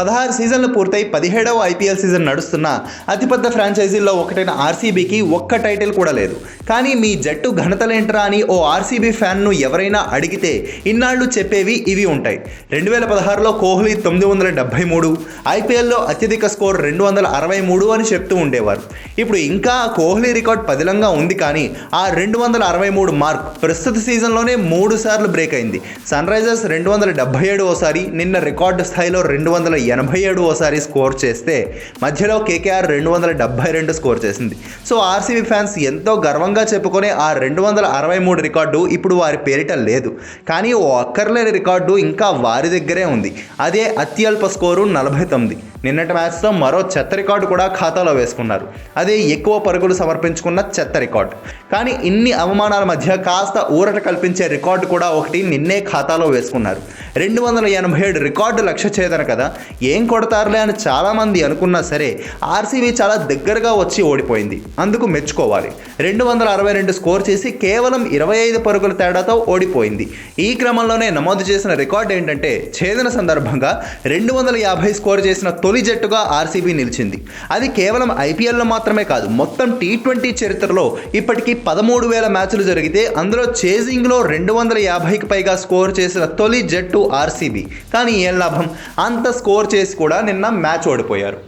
పదహారు సీజన్లు పూర్తయి పదిహేడవ ఐపీఎల్ సీజన్ నడుస్తున్న అతిపెద్ద ఫ్రాంచైజీల్లో ఒకటైన ఆర్సీబీకి ఒక్క టైటిల్ కూడా లేదు. కానీ మీ జట్టు ఘనతలేంటరా అని ఓ ఆర్సీబీ ఫ్యాన్ను ఎవరైనా అడిగితే ఇన్నాళ్ళు చెప్పేవి ఇవి ఉంటాయి. రెండు వేల పదహారులో కోహ్లీ తొమ్మిది వందల డెబ్బై మూడు ఐపీఎల్లో అత్యధిక స్కోర్ రెండు వందల అరవై మూడు అని చెప్తూ ఉండేవారు. ఇప్పుడు ఇంకా కోహ్లీ రికార్డ్ పదిలంగా ఉంది కానీ ఆ రెండు వందల అరవై మూడు మార్క్ ప్రస్తుత సీజన్లోనే మూడు సార్లు బ్రేక్ అయింది. సన్ రైజర్స్ రెండు వందల డెబ్బై ఏడు ఓసారి నిన్న రికార్డు స్థాయిలో రెండు వందల ఎనభై ఏడు ఓసారి స్కోర్ చేస్తే మధ్యలో కేకేఆర్ రెండు వందల డెబ్బై రెండు స్కోర్ చేసింది. సో ఆర్సీబీ ఫ్యాన్స్ ఎంతో గర్వంగా చెప్పుకునే ఆ రెండు వందల అరవై మూడు రికార్డు ఇప్పుడు వారి పేరిట లేదు. కానీ ఓ అక్కర్లేని రికార్డు ఇంకా వారి దగ్గరే ఉంది. అదే అత్యల్ప స్కోరు నలభై తొమ్మిది. నిన్నటి మ్యాచ్తో మరో చెత్త రికార్డు కూడా ఖాతాలో వేసుకున్నారు. అదే ఎక్కువ పరుగులు సమర్పించుకున్న చెత్త రికార్డు. కానీ ఇన్ని అవమానాల మధ్య కాస్త ఊరట కల్పించే రికార్డు కూడా ఒకటి నిన్నే ఖాతాలో వేసుకున్నారు. రెండు వందల ఎనభై ఏడు రికార్డు లక్ష్య ఛేదన కదా? ఏం కొడతారులే అని చాలామంది అనుకున్నా సరే ఆర్సీబీ చాలా దగ్గరగా వచ్చి ఓడిపోయింది. అందుకు మెచ్చుకోవాలి. రెండు వందల అరవై రెండు స్కోర్ చేసి కేవలం ఇరవై ఐదు పరుగుల తేడాతో ఓడిపోయింది. ఈ క్రమంలోనే నమోదు చేసిన రికార్డు ఏంటంటే ఛేదన సందర్భంగా రెండు వందల యాభై స్కోర్ చేసిన తొలి జట్టుగా ఆర్సీబీ నిలిచింది. అది కేవలం ఐపీఎల్లో మాత్రమే కాదు మొత్తం టీ ట్వంటీ చరిత్రలో ఇప్పటికీ పదమూడు వేల మ్యాచ్లు జరిగితే అందులో చేజింగ్లో రెండు వందల యాభైకి పైగా స్కోర్ చేసిన తొలి జట్టు ఆర్సీబీ. కానీ ఏం లాభం? అంత స్కోర్ చేసి కూడా నిన్న మ్యాచ్ ఓడిపోయారు.